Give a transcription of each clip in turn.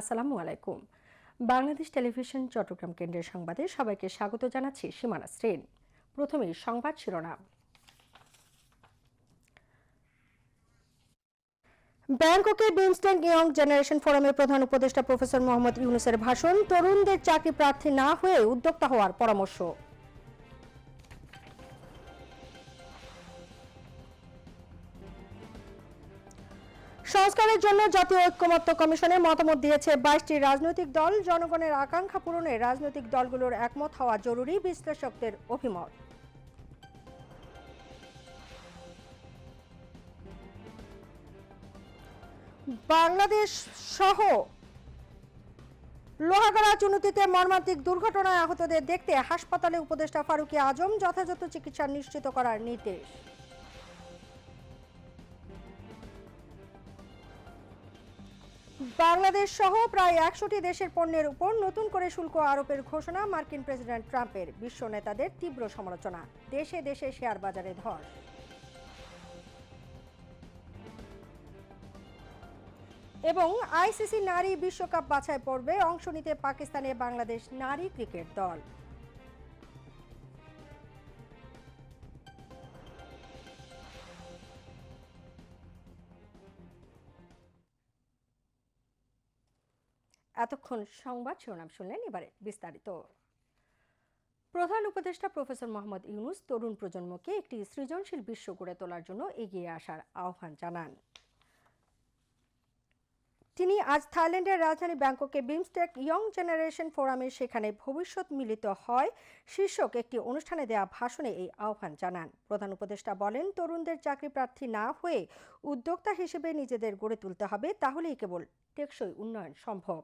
আসসালামু আলাইকুম। বাংলাদেশ টেলিভিশন চট্টগ্রাম কেন্দ্রের সংবাদে সবাইকে স্বাগত জানাচ্ছি সীমানা শ্রেন প্রথমে সংবাদ শিরোনাম। ব্যাংককে বিমস্টেক ইয়ং জেনারেশন ফোরামের প্রধান উপদেষ্টা প্রফেসর মোহাম্মদ ইউনুসের ভাষণ, তরুণদের চাকরি প্রার্থী না হয়ে উদ্যোক্তা হওয়ার পরামর্শ। সংস্কারের জন্য জাতীয় ঐক্যমত্য কমিশনের মতামত দিয়েছে বাইশটি রাজনৈতিক দল। জনগণের আকাঙ্ক্ষা পূরণে রাজনৈতিক দলগুলোর একমত হওয়া জরুরি, বিশ্লেষকদের অভিমত। বাংলাদেশ সহ লোহাগড়া চুনুতিতে মর্মান্তিক দুর্ঘটনায় আহতদের দেখতে হাসপাতালে উপদেষ্টা ফারুকি আজম যথাযথ চিকিৎসা নিশ্চিত করার নির্দেশ। বাংলাদেশ সহ প্রায় একশোটি দেশের পণ্যের উপর নতুন করে শুল্ক আরোপের ঘোষণা মার্কিন প্রেসিডেন্ট ট্রাম্পের। বিশ্ব নেতাদের তীব্র সমালোচনা। দেশে দেশে শেয়ার বাজারে ধর এবং আইসিসি নারী বিশ্বকাপ বাছাই পর্বে অংশ নিতে পাকিস্তানে বাংলাদেশ নারী ক্রিকেট দল। এতক্ষণ সংবাদ শিরোনাম শুনলেন এবারে বিস্তারিত। প্রধান উপদেষ্টা প্রফেসর মোহাম্মদ ইউনুস তরুণ প্রজন্মকে একটি সৃজনশীল বিশ্ব গড়ে তোলার জন্য এগিয়ে আসার আহ্বান জানান। তিনি আজ থাইল্যান্ডের রাজধানী ব্যাংককে বিমস্টেক ইয়ং জেনারেশন ফোরামে সেখানে ভবিষ্যৎ মিলিত হয় শীর্ষক একটি অনুষ্ঠানে দেওয়া ভাষণে এই আহ্বান জানান। প্রধান উপদেষ্টা বলেন, তরুণদের চাকরি প্রার্থী না হয়ে উদ্যোক্তা হিসেবে নিজেদের গড়ে তুলতে হবে, তাহলেই কেবল টেকসই উন্নয়ন সম্ভব।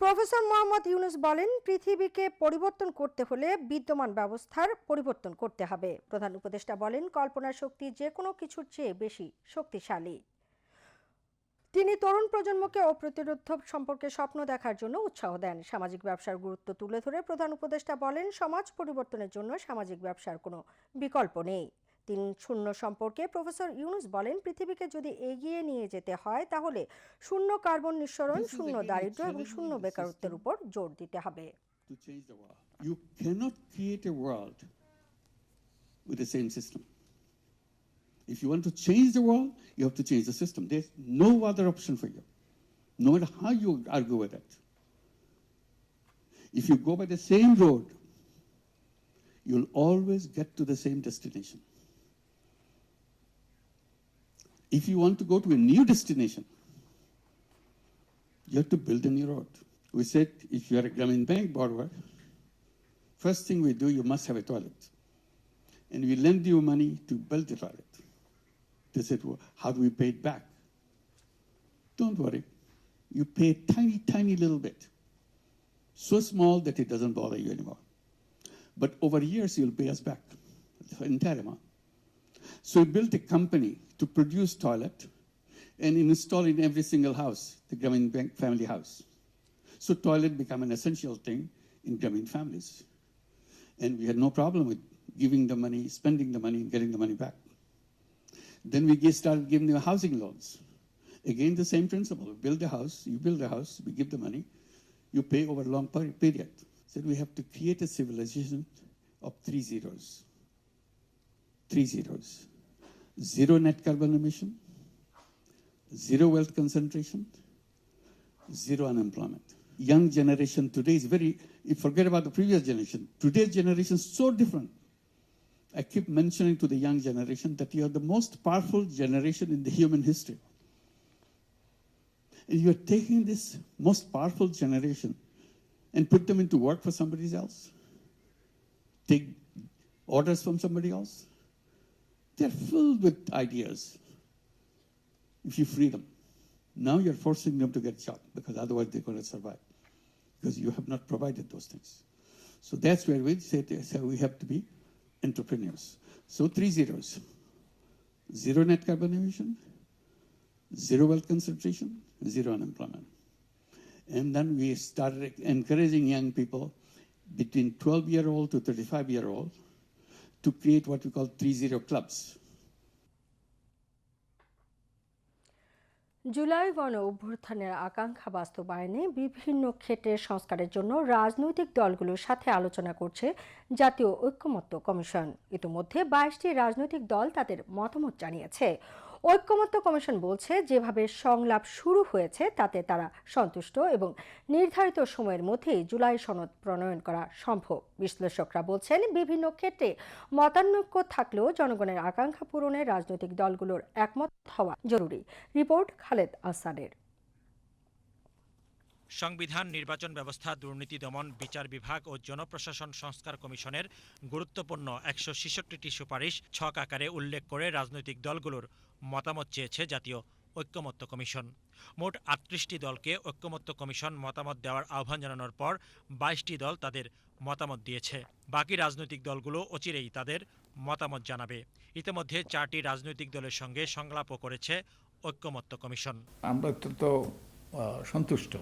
প্রফেসর মোহাম্মদ ইউনুস বলেন, পৃথিবীকে পরিবর্তন করতে হলে বিদ্যমান ব্যবস্থার পরিবর্তন করতে হবে। প্রধান উপদেষ্টা বলেন, কল্পনার শক্তি যে কোনো কিছুর চেয়ে বেশি শক্তিশালী। তিনি তরুণ প্রজন্মকে অপ্রতিরোধ সম্পর্কে স্বপ্ন দেখার জন্য উৎসাহ দেন। সামাজিক ব্যবসার গুরুত্ব তুলে ধরে প্রধান উপদেষ্টা বলেন, সমাজ পরিবর্তনের জন্য সামাজিক ব্যবসার কোনো বিকল্প নেই। তিন শূন্য সম্পর্কে প্রফেসর ইউনুস বলেন পৃথিবীকে যদি এগিয়ে নিয়ে যেতে হয় তাহলে শূন্য কার্বন নিঃসরণ শূন্য দারিদ্র্য এবং শূন্য বেকারত্বের উপর জোর দিতে হবে. You cannot create a world with the same system. If you want to change the world, you have to change the system. There's no other option for you, no matter how you argue with it. If you go by the same road, you'll always get to the same destination. If you want to go to a new destination, you have to build a new road. We said if you are a Grameen Bank borrower, first thing we do, you must have a toilet. And we lend you money to build the toilet. They said, well, how do we pay it back? Don't worry. You pay a tiny, tiny little bit. So small that it doesn't bother you anymore. But over years, you'll pay us back the entire amount. So we built a company to produce toilet and install in every single house, the Grameen Bank family house. So toilet became an essential thing in Grameen families. And we had no problem with giving the money, spending the money, and getting the money back. Then we started giving them housing loans. Again, the same principle. Build a house, you build a house, we give the money, you pay over a long period. Said we have to create a civilization of three zeros. Three zeros. Zero net carbon emission, zero wealth concentration, zero unemployment. Young generation today is very, you forget about the previous generation. Today's generation is so different. I keep mentioning to the young generation that you are the most powerful generation in the human history. And you're taking this most powerful generation and put them into work for somebody else, take orders from somebody else. They're filled with ideas. If you free them, now you're forcing them to get job because otherwise they're going to survive because you have not provided those things. So that's where we say, we have to be entrepreneurs. So three zeros: zero net carbon emission, zero wealth concentration, zero unemployment. And then we started encouraging young people between 12 year old to 35 year old to create what we call three zero clubs. July গণ অভ্যুত্থানের আকাঙ্ক্ষা বাস্তবায়নে বিভিন্ন ক্ষেত্রে সংস্কারের জন্য রাজনৈতিক দলগুলোর সাথে আলোচনা করছে জাতীয় ঐক্যমত্য কমিশন ইতিমধ্যে বাইশটি রাজনৈতিক দল তাদের মতামত জানিয়েছে ঐক্যমত্য কমিশন বলছে, যেভাবে সংলাপ শুরু হয়েছে, তাতে তারা সন্তুষ্ট এবং নির্ধারিত সময়ের মধ্যেই জুলাই সনদ প্রণয়ন করা সম্ভব। বিশ্লেষকরা বলছেন, বিভিন্ন ক্ষেত্রে মতানৈক্য থাকলেও জনগণের আকাঙ্ক্ষা পূরণে রাজনৈতিক দলগুলোর একমত হওয়া জরুরি। রিপোর্ট খালেদ আসানের সংবিধান, নির্বাচন ব্যবস্থা, দুর্নীতি দমন, বিচার বিভাগ ও জনপ্রশাসন সংস্কার কমিশনের গুরুত্বপূর্ণ একশো ছেষট্টিটি সুপারিশ ছক আকারে উল্লেখ করে রাজনৈতিক দলগুলোর মতামত চেয়েছে জাতীয় ঐক্যমত্য কমিশন। মোট আটত্রিশটি দলকে ঐক্যমত্য কমিশন মতামত দেওয়ার আহ্বান জানানোর পর বাইশটি দল তাদের মতামত দিয়েছে। বাকি রাজনৈতিক দলগুলো অচিরেই তাদের মতামত জানাবে। ইতিমধ্যে চারটি রাজনৈতিক দলের সঙ্গে সংলাপও করেছে ঐক্যমত্য কমিশন। আমরা অত্যন্ত সন্তুষ্ট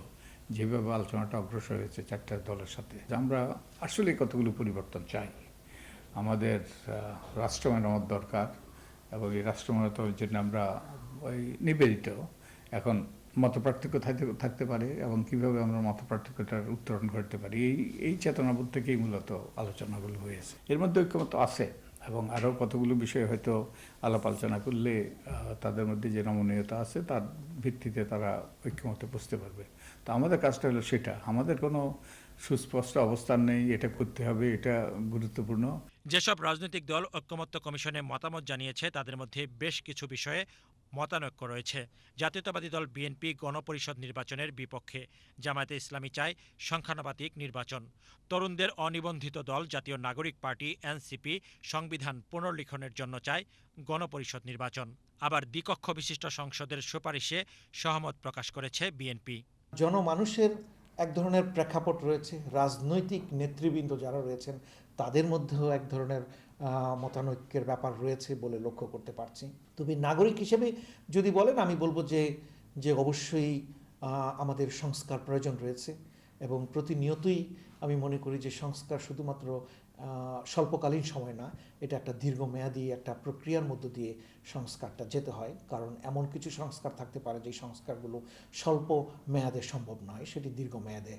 যেভাবে আলোচনাটা অগ্রসর হয়েছে চারটা দলের সাথে। আমরা আসলে কতগুলো পরিবর্তন চাই। আমাদের রাষ্ট্র মেরামত দরকার এবং এই রাষ্ট্র মেরামতের জন্য আমরা ওই নিবেদিত। এখন মতপার্থক্য থাকতে থাকতে পারে এবং কীভাবে আমরা মতপার্থক্যটার উত্তরণ করতে পারি, এই এই চেতনাবোধ থেকেই মূলত আলোচনাগুলো হয়েছে। এর মধ্যে ঐক্যমত আছে। এবং আরও কতগুলো বিষয়ে হয়তো আলাপ আলোচনা করলে তাদের মধ্যে যে নমনীয়তা আছে, তার ভিত্তিতে তারা ঐক্যমতে বুঝতে পারবে। তো আমাদের কাজটা হলো সেটা। আমাদের কোনো সুস্পষ্ট অবস্থান নেই, এটা করতে হবে, এটা গুরুত্বপূর্ণ। যেসব রাজনৈতিক দল ঐক্যমত্য কমিশনে মতামত জানিয়েছে, তাদের মধ্যে বেশ কিছু বিষয়ে মতানৈক্য রয়েছে। জাতীয়তাবাদী দল বিএনপি গণপরিষদ নির্বাচনের বিপক্ষে জামায়াতে ইসলামী চায় সংখ্যানুপাতিক নির্বাচন। তরুণদের অনিবন্ধিত দল জাতীয় নাগরিক পার্টি এনসিপি সংবিধান পুনর্লিখনের জন্য চায় গণপরিষদ নির্বাচন। আবার দ্বিকক্ষ বিশিষ্ট সংসদের সুপারিশে সহমত প্রকাশ করেছে বিএনপি। জনমানুষের এক ধরনের প্রেক্ষাপট রয়েছে, রাজনৈতিক নেতৃবৃন্দ যারা রয়েছেন, তাদের মধ্যেও এক ধরনের মতানৈক্যের ব্যাপার রয়েছে বলে লক্ষ্য করতে পারছি। তবে নাগরিক হিসেবে যদি বলেন, আমি বলব যে যে অবশ্যই আমাদের সংস্কার প্রয়োজন রয়েছে এবং প্রতিনিয়তই আমি মনে করি যে সংস্কার শুধুমাত্র স্বল্পকালীন সময় না এটা একটা দীর্ঘমেয়াদী একটা প্রক্রিয়ার মধ্য দিয়ে সংস্কারটা যেতে হয়। কারণ এমন কিছু সংস্কার থাকতে পারে যে সংস্কারগুলো স্বল্প মেয়াদে সম্ভব নয়, সেটি দীর্ঘমেয়াদে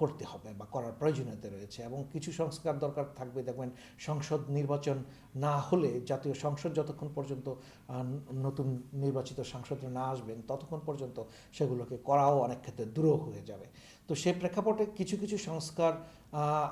করতে হবে বা করার প্রয়োজনীয়তা রয়েছে এবং কিছু সংস্কার দরকার থাকবে। দেখবেন সংসদ নির্বাচন না হলে, জাতীয় সংসদ যতক্ষণ পর্যন্ত নতুন নির্বাচিত সংসদে না আসবেন, ততক্ষণ পর্যন্ত সেগুলোকে করাও অনেক ক্ষেত্রে দূরও হয়ে যাবে। তো সে প্রেক্ষাপটে কিছু কিছু সংস্কার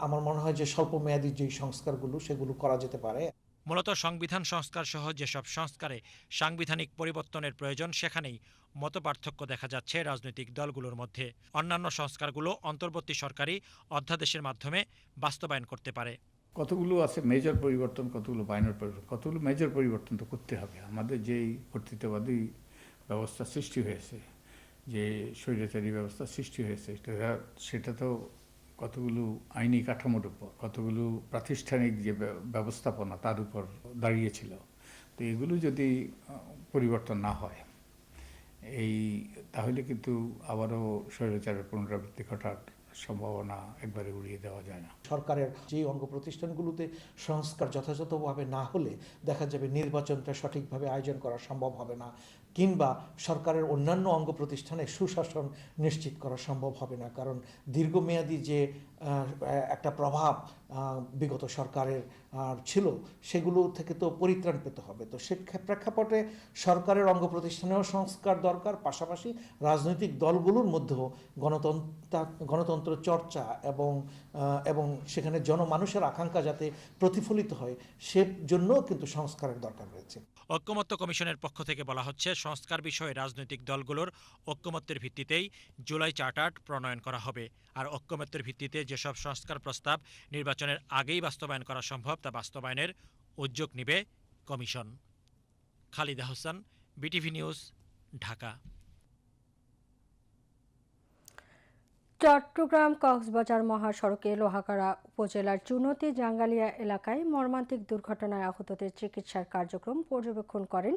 আমার মনে হয় যে স্বল্প মেয়াদী যেই সংস্কারগুলো, সেগুলো করা যেতে পারে। মূলত সংবিধান সংস্কার সহ যেসব সংস্কারে সাংবিধানিক পরিবর্তনের প্রয়োজন, সেখানেই মতপার্থক্য দেখা যাচ্ছে রাজনৈতিক দলগুলোর মধ্যে। অন্যান্য সংস্কারগুলো অন্তর্বর্তী সরকারি অধ্যাদেশের মাধ্যমে বাস্তবায়ন করতে পারে। কতগুলো আছে? মেজর পরিবর্তন, কতগুলো মাইনর পরিবর্তন? কতগুলো মেজর পরিবর্তন তো করতে হবে। আমাদের যেই কর্তৃত্ববাদী ব্যবস্থা সৃষ্টি হয়েছে, যে স্বৈরাচারী ব্যবস্থা সৃষ্টি হয়েছে সেটা সেটা তো কতগুলো আইনি কাঠামোর উপর কতগুলো প্রাতিষ্ঠানিক যে ব্যবস্থাপনা তার উপর দাঁড়িয়েছিল। তো এগুলো যদি পরিবর্তন না হয়, এই, তাহলে কিন্তু আবারও স্বৈরাচারের পুনরাবৃত্তি ঘটার সম্ভাবনা একবারে উড়িয়ে দেওয়া যায় না। সরকারের যে অঙ্গ প্রতিষ্ঠানগুলোতে সংস্কার যথাযথভাবে না হলে দেখা যাবে নির্বাচনটা সঠিকভাবে আয়োজন করা সম্ভব হবে না। কিংবা সরকারের অন্যান্য অঙ্গ প্রতিষ্ঠানে সুশাসন নিশ্চিত করা সম্ভব হবে না। কারণ দীর্ঘমেয়াদী যে একটা প্রভাব বিগত সরকারের ছিল, সেগুলো থেকে তো পরিত্রাণ পেতে হবে। তো সে প্রেক্ষাপটে সরকারের অঙ্গ প্রতিষ্ঠানেও সংস্কার দরকার, পাশাপাশি রাজনৈতিক দলগুলোর মধ্যেও গণতন্ত্র গণতন্ত্র চর্চা এবং এবং সেখানে জনমানুষের আকাঙ্ক্ষা যাতে প্রতিফলিত হয়, সে জন্যও কিন্তু সংস্কারের দরকার রয়েছে। ঐক্যমত্য কমিশনের পক্ষ থেকে বলা হচ্ছে, সংস্কার বিষয়ে রাজনৈতিক দলগুলোর ঐক্যমত্যের ভিত্তিতেই জুলাই চার্টার প্রণয়ন করা হবে। আর ঐক্যমত্যের ভিত্তিতে যেসব সংস্কার প্রস্তাব নির্বাচনের আগেই বাস্তবায়ন করা সম্ভব, তা বাস্তবায়নের উদ্যোগ নেবে commission. Khalida Hossain, BTV news, Dhaka. Chattogram Cox's Bazar মহাসড়কে লোহাকাড়া উপজেলার চুনতি জাঙ্গালিয়া এলাকায় মর্মান্তিক দুর্ঘটনায় আহতদের চিকিৎসার কার্যক্রম পর্যবেক্ষণ করেন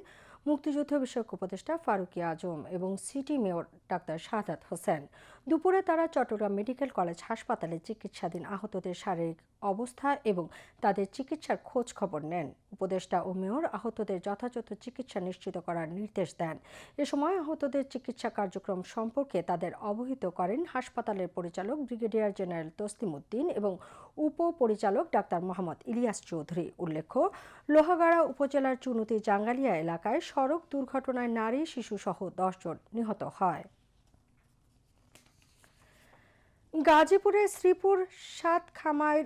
মুক্তিযুদ্ধ বিষয়ক উপদেষ্টা ফারুকি আজম এবং city mayor doctor Sadat Hossain. দুপুরে তারা চট্টগ্রাম মেডিকেল কলেজ হাসপাতালে চিকিৎসাধীন আহতদের শারীরিক অবস্থা এবং তাদের চিকিৎসার খোঁজ খবর নেন। উপদেষ্টা ও মেয়র আহতদের যথাযথ চিকিৎসা নিশ্চিত করার নির্দেশ দেন। এ সময় আহতদের চিকিৎসা কার্যক্রম সম্পর্কে তাদের অবহিত করেন হাসপাতালের পরিচালক ব্রিগেডিয়ার জেনারেল তসলিম উদ্দিন এবং উপপরিচালক ডাক্তার মোহাম্মদ ইলিয়াস চৌধুরী। উল্লেখ্য, লোহাগাড়া উপজেলার চুনুতি জাঙ্গালিয়া এলাকায় সড়ক দুর্ঘটনায় নারী শিশুসহ দশজন নিহত হয়। গাজীপুরের শ্রীপুর সাতখামায়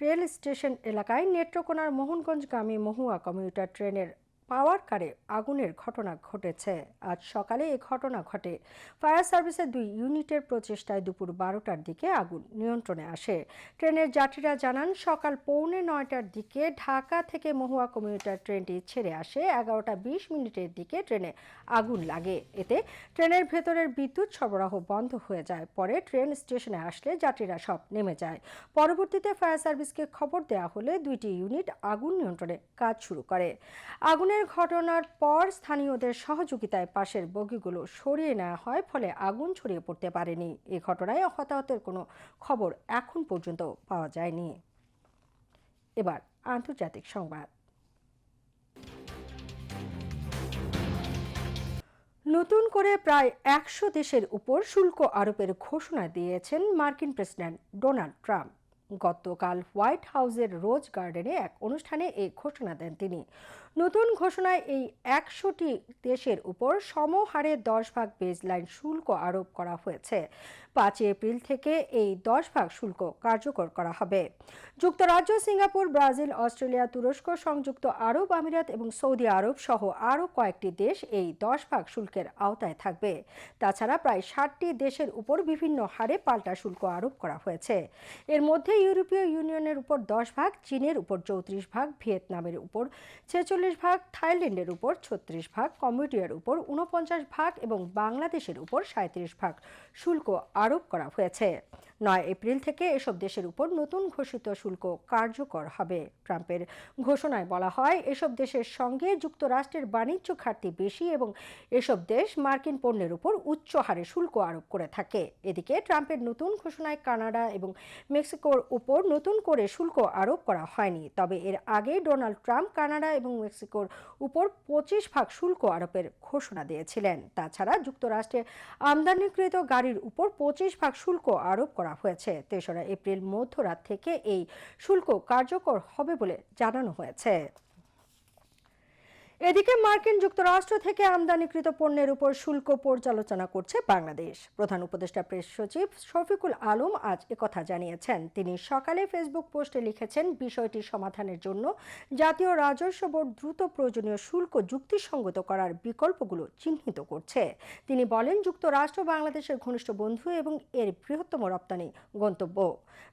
রেল স্টেশন এলাকায় নেত্রকোনার মোহনগঞ্জগামী মহুয়া কমিউটার ট্রেনের পাওয়ার কারে আগুনের ঘটনা ঘটেছে। আজ সকালে এই ঘটনা ঘটে। ফায়ার সার্ভিসের দুই ইউনিটের প্রচেষ্টায় দুপুর বারোটার দিকে আগুন নিয়ন্ত্রণে আসে। ট্রেনের যাত্রীরা জানান, সকাল পৌনে নয়টার দিকে ঢাকা থেকে মহুয়া কমিউটার ট্রেনটি ছেড়ে আসে। এগারোটা বিশ মিনিটের দিকে ট্রেনে আগুন লাগে। এতে ট্রেনের ভেতরের বিদ্যুৎ সরবরাহ বন্ধ হয়ে যায়। পরে ট্রেন স্টেশনে আসলে যাত্রীরা সব নেমে যায়। পরবর্তীতে ফায়ার সার্ভিসকে খবর দেওয়া হলে দুইটি ইউনিট আগুন নিয়ন্ত্রণে কাজ শুরু করে। আগুনের ঘটনার পর স্থানীয়দের সহযোগিতায় পাশের বগিগুলো সরিয়ে নেওয়া হয়, ফলে আগুন ছড়িয়ে পড়তে পারেনি। এ ঘটনায় হতাহতের কোনো খবর এখন পর্যন্ত পাওয়া যায়নি। এবার আন্তর্জাতিক সংবাদ। নতুন করে প্রায় একশো দেশের উপর শুল্ক আরোপের ঘোষণা দিয়েছেন মার্কিন প্রেসিডেন্ট ডোনাল্ড ট্রাম্প। গতকাল হোয়াইট হাউসের রোজ গার্ডেনে এক অনুষ্ঠানে এই ঘোষণা দেন তিনি। নতুন ঘোষণায় এই একশোটি দেশের উপর সমহারে দশ ভাগ বেজলাইন শুল্ক আরোপ করা হয়েছে। পাঁচই এপ্রিল থেকে এই দশ ভাগ শুল্ক কার্যকর করা হবে। যুক্তরাজ্য, সিঙ্গাপুর, ব্রাজিল, অস্ট্রেলিয়া, তুরস্ক, সংযুক্ত আরব আমিরাত এবং সৌদি আরব সহ আরও কয়েকটি দেশ এই দশ ভাগ শুল্কের আওতায় থাকবে। তাছাড়া প্রায় ষাটটি দেশের উপর বিভিন্ন হারে পাল্টা শুল্ক আরোপ করা হয়েছে। এর মধ্যে ইউরোপীয় ইউনিয়নের উপর দশ ভাগ, চীনের উপর চৌত্রিশ ভাগ, ভিয়েতনামের উপর ছেচল্লিশ ভাগ, থাইল্যান্ডের উপর ছত্রিশ ভাগ, কম্বোডিয়ার উপর উনপঞ্চাশ ভাগ এবং বাংলাদেশের উপর সাঁত্রিশ ভাগ শুল্ক আরোপ করা হয়েছে। নয় এপ্রিল থেকে এসব দেশের উপর নতুন ঘোষিত শুল্ক কার্যকর হবে। ট্রাম্পের ঘোষণায় বলা হয়, এসব দেশের সঙ্গে যুক্তরাষ্ট্রের বাণিজ্য ঘাটতি বেশি এবং এসব দেশ মার্কিন পণ্যের উপর উচ্চ হারে শুল্ক আরোপ করে থাকে। এদিকে ট্রাম্পের নতুন ঘোষণায় কানাডা এবং মেক্সিকোর উপর নতুন করে শুল্ক আরোপ করা হয়নি। তবে এর আগে ডোনাল্ড ট্রাম্প কানাডা এবং মেক্সিকোর উপর পঁচিশ ভাগ শুল্ক আরোপের ঘোষণা দিয়েছিলেন। তাছাড়া যুক্তরাষ্ট্রে আমদানিকৃত গাড়ির উপর পঁচিশ ভাগ শুল্ক আরোপ করা হয়েছে। তেসরা এপ্রিল মধ্যরাত থেকে এই শুল্ক কার্যকর হবে বলে জানানো হয়েছে। এদিকে মার্কিন যুক্তরাষ্ট্র থেকে আমদানিকৃত পণ্যের উপর শুল্ক পর্যালোচনা করছে বাংলাদেশ। প্রধান উপদেষ্টা প্রেস সচিব শফিকুল আলম আজ একথা জানিয়েছেন। তিনি সকালে ফেসবুক পোস্টে লিখেছেন, বিষয়টি সমাধানের জন্য জাতীয় রাজস্ব বোর্ড দ্রুত প্রয়োজনীয় শুল্ক যুক্তিসঙ্গত করার বিকল্পগুলো চিহ্নিত করছে। তিনি বলেন, যুক্তরাষ্ট্র বাংলাদেশের ঘনিষ্ঠ বন্ধু এবং এর বৃহত্তম রপ্তানি গন্তব্য।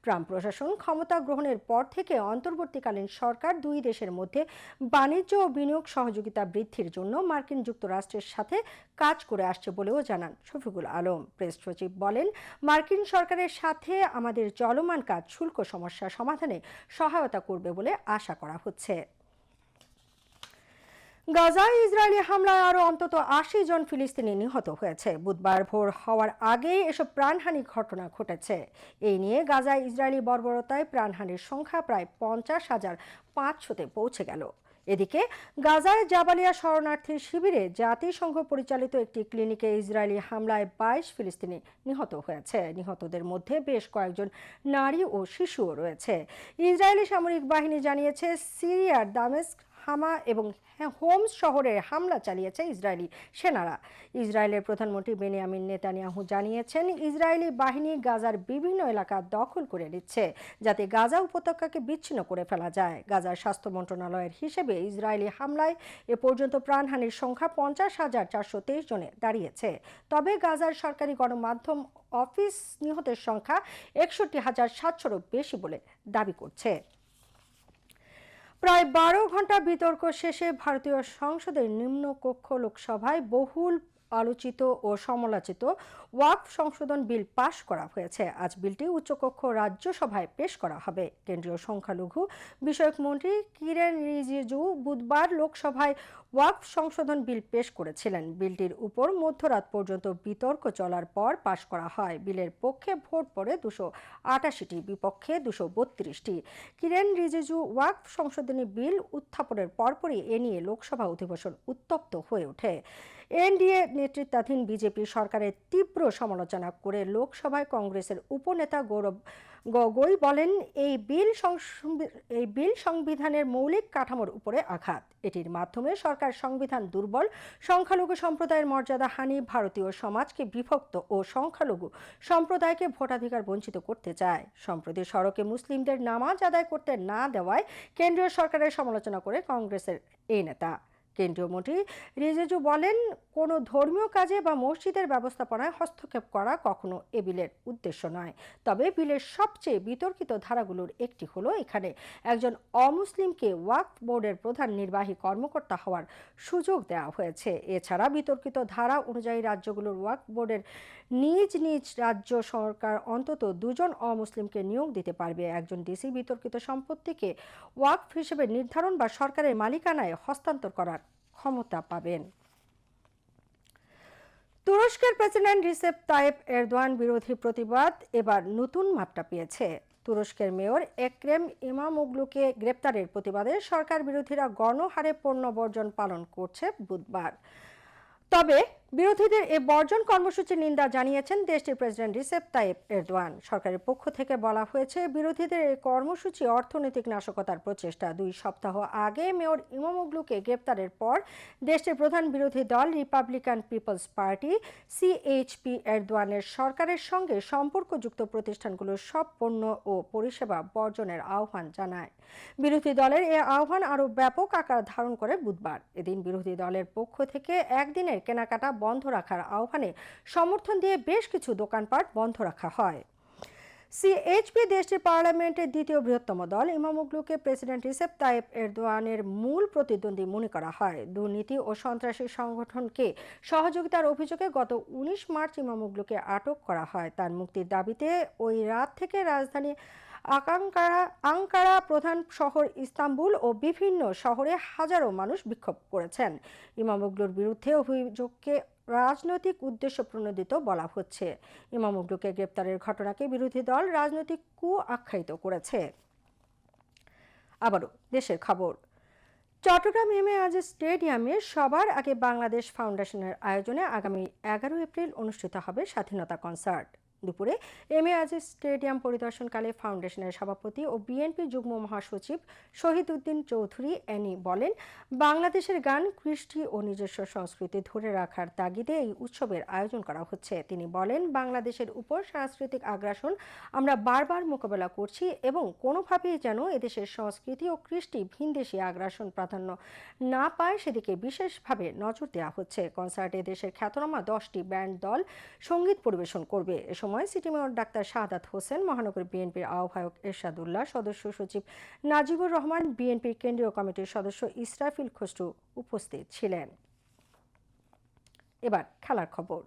ট্রাম্প প্রশাসন ক্ষমতা গ্রহণের পর থেকে অন্তর্বর্তীকালীন সরকার দুই দেশের মধ্যে বাণিজ্য ও বিনিয়োগ সহযোগিতা বৃদ্ধির জন্য মার্কিন যুক্তরাষ্ট্রের সাথে কাজ করে আসছে বলেও জানান শফিকুল আলম। প্রেস সচিব বলেন, মার্কিন সরকারের সাথে আমাদের চলমান কাজ শুল্ক সমস্যা সমাধানে সহায়তা করবে বলে আশা করা হচ্ছে। গাজায় ইসরায়েলি হামলায় আরও অন্তত আশি জন ফিলিস্তিনি নিহত হয়েছে। বুধবার ভোর হওয়ার আগেই এসব প্রাণহানি ঘটনা ঘটেছে। এই নিয়ে গাজায় ইসরায়েলি বর্বরতায় প্রাণহানির সংখ্যা প্রায় পঞ্চাশ হাজার পাঁচশোতে পৌঁছে গেল। এদিকে গাজায় জাবালিয়া শরণার্থী শিবিরে জাতিসংঘ পরিচালিত একটি ক্লিনিকে ইসরায়েলি হামলায় বাইশ ফিলিস্তিনি নিহত হয়েছে। নিহতদের মধ্যে বেশ কয়েকজন নারী ও শিশুও রয়েছে। ইসরায়েলি সামরিক বাহিনী জানিয়েছে, সিরিয়ার দামেস্ক হামা এবং হোমস শহরে হামলা চালিয়েছে ইসরায়েলি সেনারা। ইসরায়েলের প্রধানমন্ত্রী বেনিয়ামিন নেতানিয়াহু জানিয়েছেন, ইসরায়েলি বাহিনী গাজার বিভিন্ন এলাকা দখল করে নিচ্ছে যাতে গাজা উপত্যকাকে বিচ্ছিন্ন করে ফেলা যায়। গাজার স্বাস্থ্য মন্ত্রণালয়ের হিসেবে ইসরায়েলি হামলায় এ পর্যন্ত প্রাণহানির সংখ্যা পঞ্চাশ হাজার চারশো তেইশ জনে দাঁড়িয়েছে। তবে গাজার সরকারি গণমাধ্যম অফিস নিহতের সংখ্যা একষট্টি হাজার সাতশোরও বেশি বলে দাবি করছে। প্রায় বারো ঘণ্টা বিতর্ক শেষে ভারতীয় সংসদের নিম্ন কক্ষ লোকসভায় বহুল আলোচিত ও সমালোচিত ওয়াকফ সংশোধন বিল পাশ করা হয়েছে। আজ বিলটি উচ্চকক্ষ রাজ্যসভায় পেশ করা হবে। কেন্দ্রীয় সংখ্যালঘু বিষয়ক মন্ত্রী কিরেন রিজিজু বুধবার লোকসভায় ওয়াকফ সংশোধন বিল পেশ করেছিলেন। বিলটির উপর মধ্যরাত পর্যন্ত বিতর্ক চলার পর পাশ করা হয়। বিলের পক্ষে ভোট পড়ে দুশো আটাশিটি, বিপক্ষে দুশো বত্রিশটি। কিরেন রিজিজু ওয়াকফ সংশোধনী বিল উত্থাপনের পরপরই এ নিয়ে লোকসভা অধিবেশন উত্তপ্ত হয়ে ওঠে। এনডিএ নেতৃত্বাধীন বিজেপি সরকারের তীব্র সমালোচনা করে লোকসভায় কংগ্রেসের উপনেতা গৌরব গগৈ বলেন, এই বিল এই বিল সংবিধানের মৌলিক কাঠামোর উপরে আঘাত। এটির মাধ্যমে সরকার সংবিধান দুর্বল, সংখ্যালঘু সম্প্রদায়ের মর্যাদা হানি, ভারতীয় সমাজকে বিভক্ত ও সংখ্যালঘু সম্প্রদায়কে ভোটাধিকার বঞ্চিত করতে চায়। সম্প্রতি সড়কে মুসলিমদের নামাজ আদায় করতে না দেওয়ায় কেন্দ্রীয় সরকারের সমালোচনা করে কংগ্রেসের এই নেতা। কেন্দ্রীয় মন্ত্রী রিজিজু বলেন, কোনো ধর্মীয় কাজে বা মসজিদের ব্যবস্থাপনায় হস্তক্ষেপ করা কখনো এ বিলের উদ্দেশ্য নয়। তবে বিলের সবচেয়ে বিতর্কিত ধারাগুলোর একটি হলো এখানে একজন অমুসলিমকে ওয়াকফ বোর্ডের প্রধান নির্বাহী কর্মকর্তা হওয়ার সুযোগ দেওয়া হয়েছে। এছাড়া বিতর্কিত ধারা অনুযায়ী রাজ্যগুলোর ওয়াকফ বোর্ডের নিজ নিজ রাজ্য সরকার অন্তত দুজন অমুসলিমকে নিয়োগ দিতে পারবে। একজন ডিসি বিতর্কিত সম্পত্তিকে ওয়াকফ হিসেবে নির্ধারণ বা সরকারের মালিকানায় হস্তান্তর করার ক্ষমতা পাবেন। তুরস্কের প্রেসিডেন্ট রিসেপ তাইপ এরদোয়ান বিরোধী প্রতিবাদ এবার নতুন মাত্রা পেয়েছে। তুরস্কের মেয়র একরেম ইমামোগলুকে গ্রেপ্তারের প্রতিবাদে সরকার বিরোধীরা গণহারে পণ্য বর্জন পালন করছে বুধবার। তবে বিরোধীদের এ বর্জন কর্মসূচির নিন্দা জানিয়েছেন দেশটির প্রেসিডেন্ট রিসেপ তাইপ এরদোয়ান। সরকারের পক্ষ থেকে বলা হয়েছে, বিরোধীদের এই কর্মসূচি অর্থনৈতিক নাশকতার প্রচেষ্টা। দুই সপ্তাহ আগে মেয়র ইমামোগলুকে গ্রেপ্তারের পর দেশটির প্রধান বিরোধী দল রিপাবলিকান পিপলস পার্টি সিএইচপি এরদোয়ানের সরকারের সঙ্গে সম্পর্কযুক্ত প্রতিষ্ঠানগুলোর সব পণ্য ও পরিষেবা বর্জনের আহ্বান জানায়। বিরোধী দলের এ আহ্বান আরও ব্যাপক আকার ধারণ করে বুধবার। এদিন বিরোধী দলের পক্ষ থেকে একদিনের কেনাকাটা বন্ধ রাখার আহ্বানে সমর্থন দিয়ে বেশ কিছু দোকানপাট বন্ধ রাখা হয়। সিএইচপি দেশটির পার্লামেন্টের দ্বিতীয় বৃহত্তম দল ইমামুগলুকে প্রেসিডেন্ট রিসেপ তাইপ এরদোয়ানের মূল প্রতিদ্বন্দ্বী মনে করা হয়। দুর্নীতি ও সন্ত্রাসী সংগঠনকে সহযোগিতার অভিযোগে গত উনিশ মার্চ ইমামুগলুকে আটক করা হয়। তার মুক্তির দাবিতে ওই রাত থেকে রাজধানী আকাঙ্কারা, আঙ্কারা প্রধান শহর ইস্তাম্বুল ও বিভিন্ন শহরে হাজারো মানুষ বিক্ষোভ করেছেন। ইমামুগলুর বিরুদ্ধে অভিযোগকে রাজনৈতিক উদ্দেশ্য প্রণোদিত বলা হচ্ছে। ইমামুগলুকে গ্রেপ্তারের ঘটনাকে বিরোধী দল রাজনৈতিক কু আখ্যায়িত করেছে। আবারও দেশের খবর। চট্টগ্রাম এম এ আজ স্টেডিয়ামে সবার আগে বাংলাদেশ ফাউন্ডেশনের আয়োজনে আগামী এগারো এপ্রিল অনুষ্ঠিত হবে স্বাধীনতা কনসার্ট। দুপুরে এম এ আজিজ স্টেডিয়াম পরিদর্শনকালে ফাউন্ডেশনের সভাপতি ও বিএনপি যুগ্ম মহাসচিব শহীদ উদ্দিন চৌধুরী অ্যানি বলেন, বাংলাদেশের গান কৃষ্টি ও নিজস্ব সংস্কৃতি ধরে রাখার তাগিদে এই উৎসবের আয়োজন করা হচ্ছে। তিনি বলেন, বাংলাদেশের উপর সাংস্কৃতিক আগ্রাসন আমরা বারবার মোকাবেলা করছি এবং কোনোভাবেই যেন এদেশের সংস্কৃতি ও কৃষ্টি ভিনদেশি আগ্রাসন প্রাধান্য না পায়, সেদিকে বিশেষভাবে নজর দেওয়া হচ্ছে। কনসার্টে দেশের খ্যাতনামা দশটি ব্যান্ড দল সংগীত পরিবেশন করবে। সময় city mayor doctor Shahadat Hossain, মহানগর বিএনপির আহ্বায়ক এরশাদুল্লাহ, সদস্য সচিব নাজিবুর রহমান, বিএনপির কেন্দ্রীয় কমিটির সদস্য ইসরাফিল খসরু উপস্থিত ছিলেন। এবার খেলার খবর।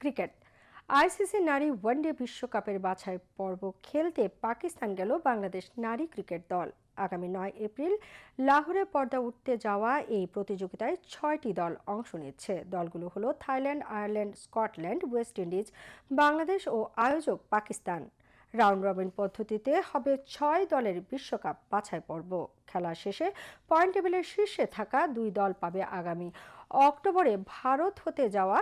ক্রিকেট। আইসিসি নারী ওয়ানডে বিশ্বকাপের বাছাই পর্ব খেলতে পাকিস্তান গেল বাংলাদেশ নারী ক্রিকেট দল। আগামী নয় এপ্রিল লাহোরে পর্দা উঠতে যাওয়া এই প্রতিযোগিতায় ছয়টি দল অংশ নিচ্ছে। দলগুলো হলো Thailand, Ireland, Scotland, West Indies, Bangladesh ও আয়োজক পাকিস্তান। রাউন্ড রবিন পদ্ধতিতে হবে ছয় দলের বিশ্বকাপ বাছাই পর্ব। খেলা শেষে পয়েন্ট টেবিলের শীর্ষে থাকা দুই দল পাবে আগামী অক্টোবরে ভারত হতে যাওয়া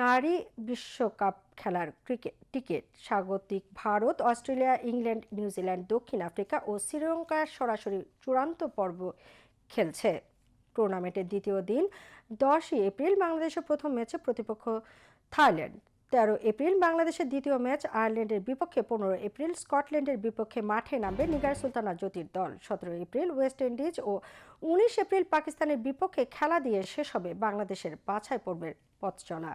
নারী বিশ্বকাপ খেলার ক্রিকেট টিকিট। স্বাগতিক Bharat, Australia, England, New Zealand, দক্ষিণ আফ্রিকা ও শ্রীলঙ্কা সরাসরি চূড়ান্ত পর্ব খেলছে। টুর্নামেন্টের দ্বিতীয় দিন দশই এপ্রিল বাংলাদেশের প্রথম ম্যাচে প্রতিপক্ষ থাইল্যান্ড। তেরো এপ্রিল বাংলাদেশের দ্বিতীয় ম্যাচ আয়ারল্যান্ডের বিপক্ষে, পনেরো এপ্রিল স্কটল্যান্ডের বিপক্ষে মাঠে নামবে নিগার সুলতানা জ্যোতির দল। সতেরো এপ্রিল ওয়েস্ট ইন্ডিজ ও উনিশ এপ্রিল পাকিস্তানের বিপক্ষে খেলা দিয়ে শেষ হবে বাংলাদেশের বাছাই পর্বের পথ চলা।